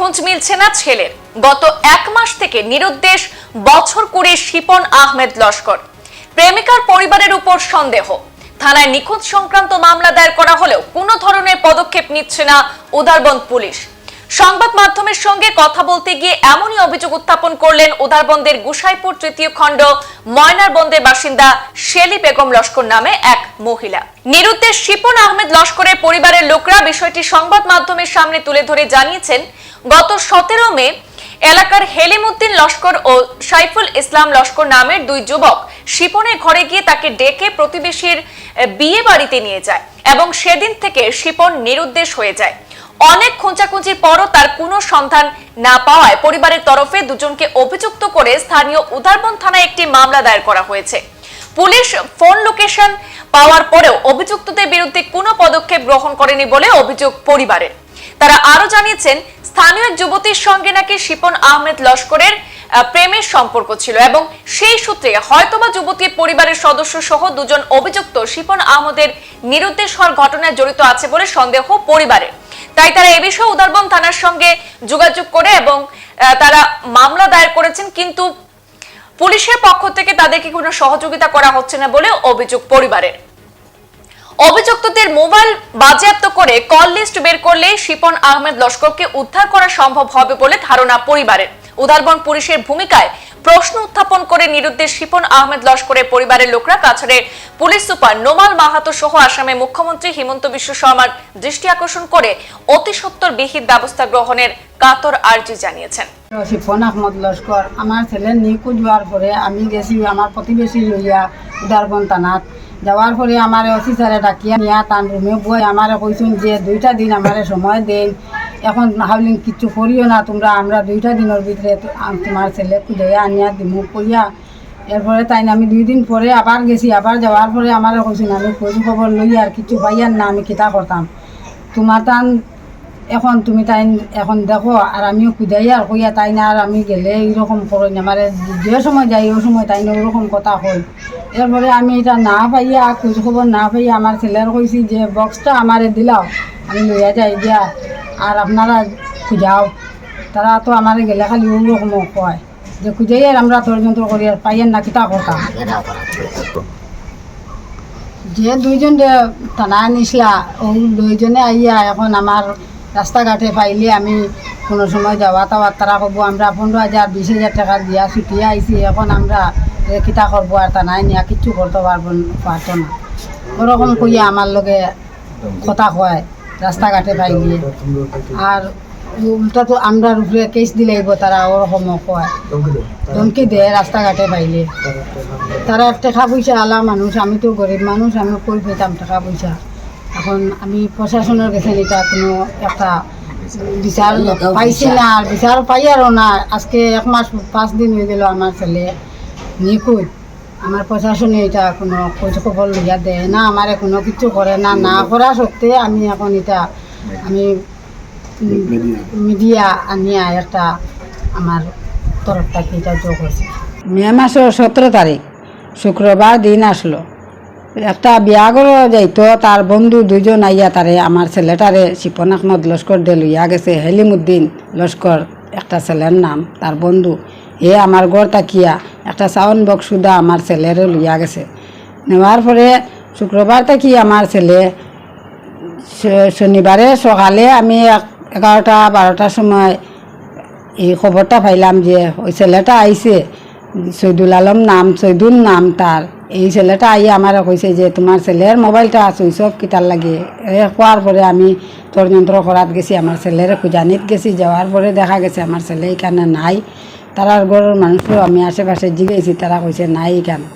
খোঁজ মিলছে না ছেলের। গত এক মাস থেকে নিরুদ্দেশ, বছর কুড়ি শিপন আহমেদ লস্কর। প্রেমিকার পরিবারের উপর সন্দেহ। থানায় নিখোঁজ সংক্রান্ত মামলা দায়ের করা হলেও কোনো ধরনের পদক্ষেপ নিচ্ছে না উদারবন্দ পুলিশ। সংবাদ মাধ্যমের সঙ্গে কথা বলতে গিয়ে এমনই অভিযোগ উত্থাপন করলেন উদারবন্দের গুসাইপুর তৃতীয় খণ্ড ময়নারবন্দের বাসিন্দা শেলি বেগম লস্কর নামে এক মহিলা। নিরুদ্দেশ শিপন আহমেদ লস্করের পরিবারের লোকরা বিষয়টি সংবাদ মাধ্যমের সামনে তুলে ধরে জানিয়েছেন, গত সতেরো মে এলাকার হেলিমুদ্দিন লস্কর ও সাইফুল ইসলাম লস্কর নামের দুই যুবক শিপনের ঘরে গিয়ে তাকে ডেকে প্রতিবেশীর বিয়ে বাড়িতে নিয়ে যায় এবং সেদিন থেকে শিপন নিরুদ্দেশ হয়ে যায়। অনেক খোঁচাখুঁচির পরও তার কোনো সন্ধান না পাওয়ায় পরিবারের তরফে দুজনকে অভিযুক্ত করে স্থানীয় উদারবন থানায় একটি মামলা দায়ের করা হয়েছে। পুলিশ ফোন লোকেশন পাওয়ার পরেও অভিযুক্তদের বিরুদ্ধে কোনো পদক্ষেপ গ্রহণ করেনি বলে অভিযোগ পরিবারের। তারা আরও জানিয়েছেন, স্থানীয় এক যুবতীর সঙ্গে নাকি শিপন আহমেদ লস্করের প্রেমের সম্পর্ক ছিল এবং সেই সূত্রে হয়তোবা যুবতীর পরিবারের সদস্য সহ দুজন অভিযুক্ত শিপন আহমদের নিরুদ্দেশ হওয়ার ঘটনায় জড়িত আছে বলে সন্দেহ পরিবারের। তাই তারা এ বিষয়ে উদারবন থানার সঙ্গে যোগাযোগ করে এবং তারা মামলা দায়ের করেছেন, কিন্তু পুলিশের পক্ষ থেকে তাদেরকে কোনো সহযোগিতা করা হচ্ছে না বলে অভিযোগ পরিবারের। অভিযুক্তদের মোবাইল বাজেয়াপ্ত করে কল লিস্ট বের করলে শিপন আহমেদ লস্করকে উদ্ধার করা সম্ভব হবে বলে ধারণা পরিবারের। উদারবন পুলিশের ভূমিকায় প্রশ্ন উত্থাপন করে নিরুদ্দেশ শিপন আহমেদ লস্করের পরিবারের লোকরা কাছাড়ের পুলিশ সুপার নোমাল মাহাতো সহ আসামে মুখ্যমন্ত্রী হিমন্ত বিশ্ব শর্মার দৃষ্টি আকর্ষণ করে অতি সত্বর বিহিত ব্যবস্থা গ্রহণের কাতর আর্জি জানিয়েছেন। শিফন আহমদ লস্কর, আমার ছেলে নিখোঁজ হওয়ার পরে আমি গেছি আমার প্রতিবেশী লইয়া উদারবন থানাত। যাওয়ার পরে আমার অফিসারে ডাকিয়া নিয়া তার রুমে বই আমারে কইছেন যে দুইটা দিন আমার সময় দেন। এখন হাউলিং কিচ্ছু করিও না, তোমরা আমরা দুইটা দিনের ভিতরে তোমার ছেলে খুঁজে আনিয়া দিমু কইয়া এরপরে তাই আমি দুই দিন পরে আবার গেছি, আবার যাওয়ার পরে আমার কইছেন আমি খোঁজ খবর লই আর কিছু পাইয়ার না, আমি কিতা করতাম? তোমার তান এখন তুমি তাই এখন দেখো, আর আমিও খুঁজাই আর কইয়া তাই না, আর আমি গেলে এইরকম করই না মানে যে সময় যাই ওই সময় তাই না, ওরকম কথা কই। এরপরে আমি এটা না পাইয়া, খোঁজ খবর না পাইয়া আমার ছেলের কইছি যে, বক্সটা আমারে দিলাও, আমি লইয়া যাই দিয়া। আর আপনারা খুঁজাও। তারা তো আমারে গেলে খালি ওরকম কয়। যে খুঁজাই আর আমরা তর্যন্ত্র করি আর পাইয়ের না, কিতা করতাম যে দুইজন টানা নিছিলা ওই দুইজনে আইয়া এখন আমার রাস্তাঘাটে পাইলে আমি কোনো সময় যাওয়া তাওয়া তারা কব, আমরা পনেরো হাজার বিশ হাজার টাকা দিয়া ছুটিয়ে আইছি এখন আমরা কিতা করব আর টানাই নিয়া, কিচ্ছু করতে পারব পারতো না। ওরকম কইয়া আমার লগে কথা কয়। রাস্তাঘাটে পাইলে আর উল্টা তো আমরা উপরে কেস দিলেইব তারা ওরকম কয়। ধমকি দেয় রাস্তাঘাটে পাইলে তারা টাকা পয়সা আলা মানুষ, আমি তো গরিব মানুষ, আমি কই পেতাম টাকা পয়সা? এখন আমি প্রশাসনের কাছে এটা কোনো একটা বিচার পাইছি না, আর বিচার পাই আরও না। আজকে এক মাস, পাঁচ দিন হয়ে গেল আমার ছেলে। নিখোঁজ আমার প্রশাসনে এটা কোনো খোঁজ খবর লইয়া দেয় না, আমারে কোনো কিছু করে না না করা সত্ত্বে আমি এখন এটা, আমি মিডিয়া আনিয়া একটা আমার তরফ থেকে এটা যোগ হয়েছে। মে মাসের সতেরো তারিখ, শুক্রবার দিন আসলো। একটা বিয়া করে যাইতো, তার বন্ধু দুজন আইয়া তারে, আমার ছেলেটারে শিপন আহমদ লস্কর দে লইয়া গেছে, হেলিমুদ্দিন লস্কর, একটা ছেলের নাম, তার বন্ধু। এ আমার ঘর তাকিয়া। একটা সাউন্ড বক্স সুদা আমার ছেলেরে লইয়া গেছে। নেওয়ার পরে শুক্রবার থেকে আমার ছেলে শনিবারে সকালে আমি এগারোটা বারোটার সময় এই খবরটা পাইলাম যে ওই ছেলেটা আইছে। সৈদুল আলম নাম, সৈদুল নাম তার। এই ছেলেটা আই আমার কইছে যে তোমার ছেলের মোবাইলটা সুইচ অফ কিতার লাগে। এ কোয়ার পরে আমি ষড়যন্ত্র করাত গেছি, আমার ছেলের খুঁজানিত গেছি। যাওয়ার পরে দেখা গেছে আমার ছেলে এখানে নাই। তারার ঘরের মানুষও আমি আশেপাশে জিগেছি তারা কইছে নাই এখানে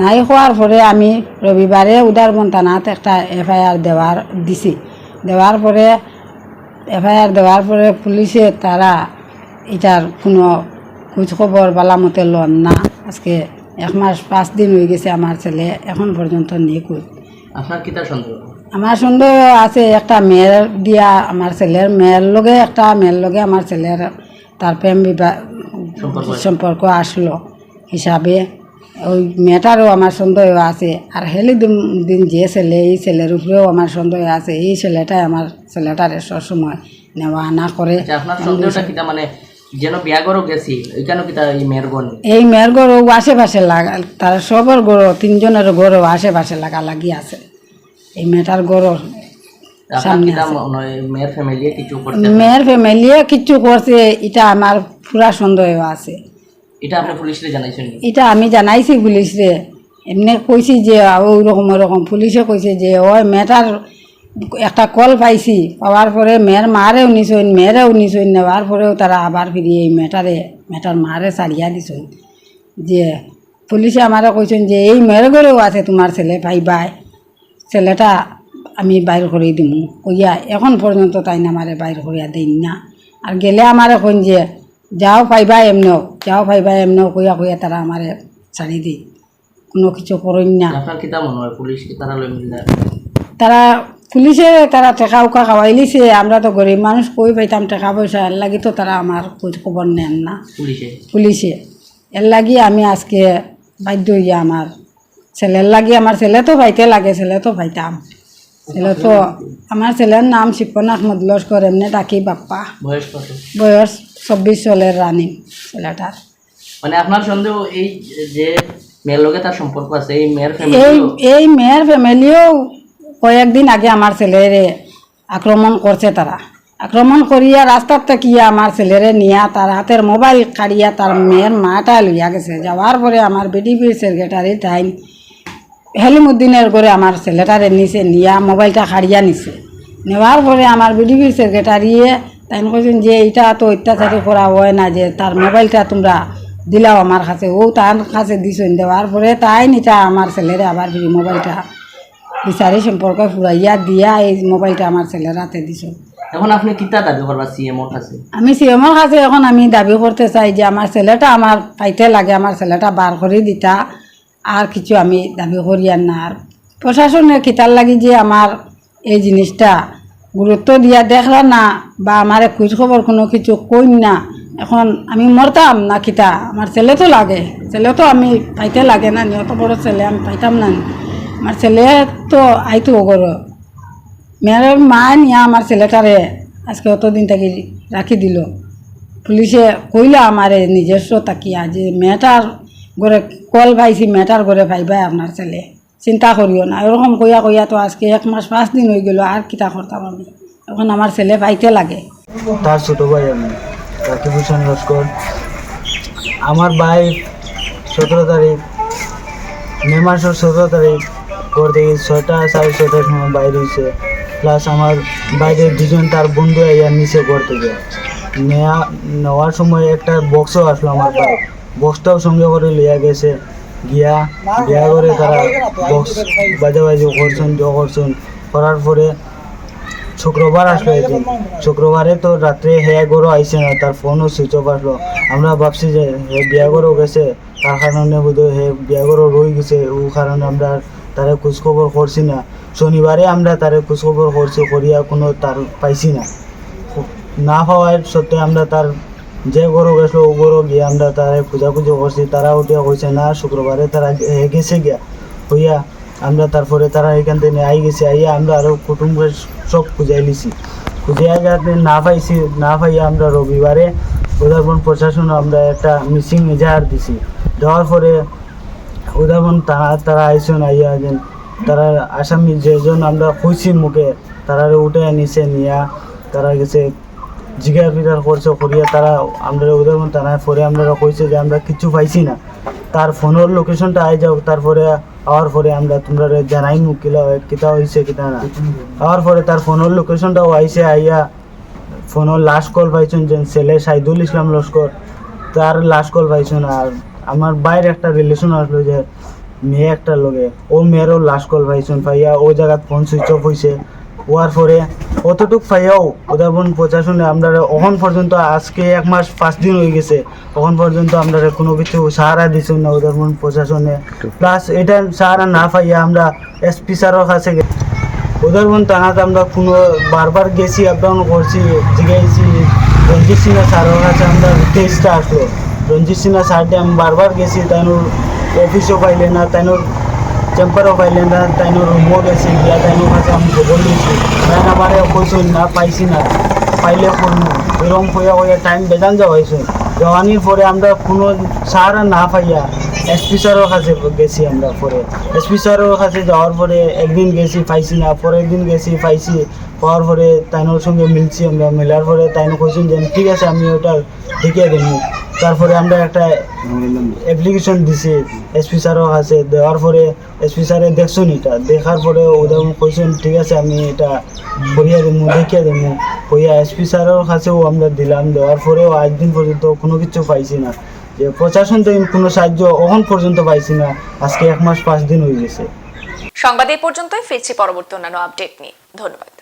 নাই হওয়ার পরে আমি রবিবারে উদারবন থানাত একটা এফআইআর দেওয়ার দিছি। দেওয়ার পরে এফআইআর দেওয়ার পরে পুলিশে তারা এটার কোনো খোঁজ খবর বালা মতে লন না। আজকে এক মাস পাঁচ দিন হয়ে গেছে আমার ছেলে এখন পর্যন্ত নিখোঁজ। আপনার কিতার সন্দেহ? আমার সন্দেহ আছে একটা মেয়ের দিয়া আমার ছেলের মেয়ের লগে একটা মেয়ের লগে আমার ছেলের তার প্রেম বিবাহ সম্পর্ক আসলো। হিসাবে ওই মেয়েটারও আমার সন্দেহ আছে। আর হেলি দিন যে ছেলে এই ছেলের উপরেও আমার সন্দেহ আছে। এই ছেলেটাই আমার ছেলেটারে সবসময় নেওয়া আনা করে। আচ্ছা মানে যেন গেছি এই মেয়ের গণ? এই মেয়ের গরু আশেপাশে লাগা তার সবর গরু তিনজনের গরু আশেপাশে লাগা লাগি আছে। এই মেয়েটার গরু মেয়ের কিছু ফ্যামিলিয়ে কিচ্ছু করছে এটা আমার পুরা সন্দেহ আছে। এটা আপনি পুলিশে জানাইছেন এটা আমি জানাইছি পুলিশরে এমনি কইছি যে ওই রকম ওই রকম পুলিশে কইছে যে ওই মেয়েটার একটা কল পাইছি পাওয়ার পরে মেয়ের মারেও নিছইন মেয়েরেও নিছইন নেওয়ার পরেও তারা আবার ফিরিয়ে এই মেয়েটারে মেয়েটার মারে ছাড়িয়া দিছইন। যে পুলিশে আমারে কইছেন যে এই মেয়ের ঘরেও আছে তোমার ছেলে ভাই ভাই ছেলেটা আমি বাইর করে দিমু। কইয়া এখন পর্যন্ত তাই না আমারে বাইর করিয়া দিন না? আর গেলে আমারে কইন যে যাও পাইবা এমনেও যাও পাইবা এমনেও কইয়া কইয়া তারা আমারে ছাড়ি দি কোনো কিছু করেন না। তারা পুলিশে তারা টেকা উকা খাওয়াইলিছে আমরা তো গরিব মানুষ কই পাইতাম টাকা পয়সা? এর লাগি তো তারা আমার খবর নেন না। পুলিশে? এর লাগি আমি আজকে বাধ্য হইয়া আমার ছেলের লাগি আমার ছেলে তো পাইতে লাগে ছেলে তো পাইতাম ছেলে তো আমার ছেলের নাম শিপন আহমদ লস্কর এমনি ডাকি বাপ্পা। বয়স কত? বয়স চব্বিশ চলের রানিং ছেলেটার মানে আপনার সন্দেহ এই যে মেয়ের লগে তার সম্পর্ক আছে এই মেয়ের এই ফ্যামিলি এই মেয়ের ফ্যামিলিও কয়েকদিন আগে আমার ছেলেরে আক্রমণ করছে তারা আক্রমণ করিয়া রাস্তার থেকে আমার ছেলেরে নিয়া তার হাতের মোবাইল কাড়িয়া তার মেয়ের মাটা লইয়া গেছে। যাওয়ার পরে আমার বিডিপির সেক্রেটারি টাইম হেলিমুদ্দিনের করে আমার ছেলেটারে নিছে নিয়া মোবাইলটা কাড়িয়া নিছে। নেওয়ার পরে আমার বিডিপির সেক্রেটারিয়ে তাই কইছেন যে এটা তো অত্যাচারী করা হয় না যে তার মোবাইলটা তোমরা দিলাও আমার কাছে। ও তার কাছে দিছেন। দেওয়ার পরে তাই নিটা আমার ছেলেরে আবার মোবাইলটা বিচারি সম্পর্ক ফুরাইয়া দিয়া এই মোবাইলটা আমার ছেলের হাতে দিছ এখন আপনি কিতা দাবি করবা সিএমওর কাছে? আমি সিএমের কাছে এখন আমি দাবি করতে চাই যে আমার ছেলেটা আমার পাইতে লাগে আমার ছেলেটা বার করে দিতা। আর কিছু আমি দাবি করি আর না। আর প্রশাসনের খিতার লাগি যে আমার এই জিনিসটা গুরুত্ব দিয়া দেখলা না বা আমার খোঁজ খবর কোনো কিছু কই না। এখন আমি মরতাম না খিতা আমার ছেলে তো লাগে। ছেলে তো আমি পাইতে লাগে না। নি, অত বড় ছেলে আমি পাইতাম না। নি। আমার ছেলে তো আইতো ওগর মেয়ের মা নিয়ে আমার ছেলেটারে আজকে অতদিন থাকি রাখি দিল। পুলিশে কইলা আমারে নিজস্ব তাকিয়া যে মেয়েটার ঘরে কল পাইছি মেয়েটার ঘরে পাইবাই আপনার ছেলে। চিন্তা করিও না এরকম কইয়া কইয়া তো আজকে এক মাস, পাঁচ দিন হয়ে গেল আর কিতা করতাম আমি এখন আমার ছেলে পাইতে লাগে। তার ছোট ভাই আমি হোসেন লস্কর আমার ভাই সতেরো তারিখ মে মাসের সতেরো তারিখ পর থেকে ছয়টা সাড়ে ছয়টার সময় বাইরে হয়েছে প্লাস আমার বাইরে দুজন তার বন্ধু আইয়া নিচে ঘর থেকে নেওয়া নেওয়ার সময় একটা বক্সও আসলো আমার ভাই বক্সটাও সঙ্গে করে লিয়া গেছে। গিয়া বিয়া করে তারা বক্স বাজাবাজি করছেন জ করছেন। করার পরে শুক্রবার আসলো এদিন। শুক্রবারে তো রাত্রে হেয়া গরু আইসে না, তার ফোনও সুইচ অফ আসলো। আমরা ভাবছি যে হে বিয়া গরু গেছে, তার কারণে বোধহয় হে বিয়া গরু রয়ে গেছে। ও কারণে আমরা তারে খোঁজখবর করছি না। শনিবারে আমরা তারে খোঁজখবর করছি, করিয়া কোনো তার পাইছি না। না পাওয়ার সত্ত্বে আমরা তার যে গরু গেছিল, ও গরু গিয়ে আমরা তারে খোঁজাখুঁজি করছি। তারা উঠিয়া কইছে, না, শুক্রবারে তারা গেছে গিয়া। হইয়া আমরা তারপরে তারা এখান থেকে আই গেছে, আইয়া আমরা আরও কুটুম্বের সব খুঁজাই লিছি। খুঁজিয়া যাতে না পাইছি, না পাইয়া আমরা রবিবারে উদারবন প্রশাসন আমরা একটা মিসিং এজাহার দিছি। দেওয়ার পরে উদাহরণ তারা তারা আইসন, আইয়া তারা আসামি যেজন আমরা খুঁজছি মুখে তারা উঠে নিছে, নিয়া তারা গেছে জিগার ফিরার করছে, করিয়া তারা আমরা উদাহরণ তারা পরে আমরা কইছে যে, আমরা কিছু পাইছি না। তার ফোনের লোকেশনটা আই যাও। তারপরে আওয়ার পরে আমরা তোমরা জানাই মু কিলা কিতা হয়েছে কিতা না। আওয়ার পরে তার ফোনের লোকেশনটাও আইসে আইয়া ফোনের লাস্ট কল পাইছেন যে ছেলে সাইদুল ইসলাম লস্কর। তার লাস্ট কল পাইছেন আর আমার বাইরে একটা রিলেশন আসলো যে, মেয়ে একটা লগে। ও মেয়েরও লাস্ট কল পাইছেন, পাইয়া ও জায়গাত ফোন সুইচ অফ হয়েছে হওয়ার পরে অতটুক পাইয়াও উদাহরণ প্রশাসনে আমরা অখন পর্যন্ত আজকে এক মাস পাঁচ দিন হয়ে গেছে তখন পর্যন্ত আমরা কোনো কিছু সাহারা দিচ্ছি না উদাহরণ প্রশাসনে। প্লাস এটা সাহারা না পাইয়া আমরা এসপি স্যারের কাছে উদাহরণ থানাতে আমরা কোনো বারবার গেছি আপডাউন করছি, জিগাইছি। রঞ্জিত সিনহা স্যারের কাছে আমরা টেস্টটা আসলো। রঞ্জিত সিনহা স্যারকে আমি বারবার গেছি, তাইনোর অফিসও পাইলে না, তাইনোর চেম্বারও পাইলে না তাইনোর রুমও গেছি গিয়া তাইনোর কাছে আমি নিয়েছি তাই আমার কইছিল না পাইছি না পাইলে করব এরকম হইয়া হইয়া টাইম বেজান যাওয়া হয়েছে জওয়ানির পরে আমরা কোনো সাহারা না পাইয়া এসপি স্যারের কাছে গেছি আমরা পরে এসপি স্যারের কাছে যাওয়ার পরে একদিন গেছি পাইছি না পরের দিন গেছি পাইছি পাওয়ার পরে তাইনোর সঙ্গে মিলছি আমরা মেলার পরে তাইনো কইছেন যে ঠিক আছে আমি ওটা দেখিয়ে দেবো তারপরে আমরা একটা অ্যাপ্লিকেশন দিছি এসপি স্যারও আছে, দেওয়ার পরে এসপি স্যারে দেখছেন এটা? দেখার পরে ওদের কইছেন ঠিক আছে, আমি এটা করিয়া দেবো দেখিয়া দেবো কইয়া এসপি স্যারের কাছেও আমরা দিলাম, দেওয়ার পরেও আজ দিন পর্যন্ত কোনো কিছু পাইছি না। যে প্রশাসন তো কোনো সাহায্য এখন পর্যন্ত পাইছি না, আজকে এক মাস পাঁচ দিন হয়ে গেছে। সংবাদ এই পর্যন্তই, ফিরছি পরবর্তী অন্যান্য আপডেট নিয়ে। ধন্যবাদ।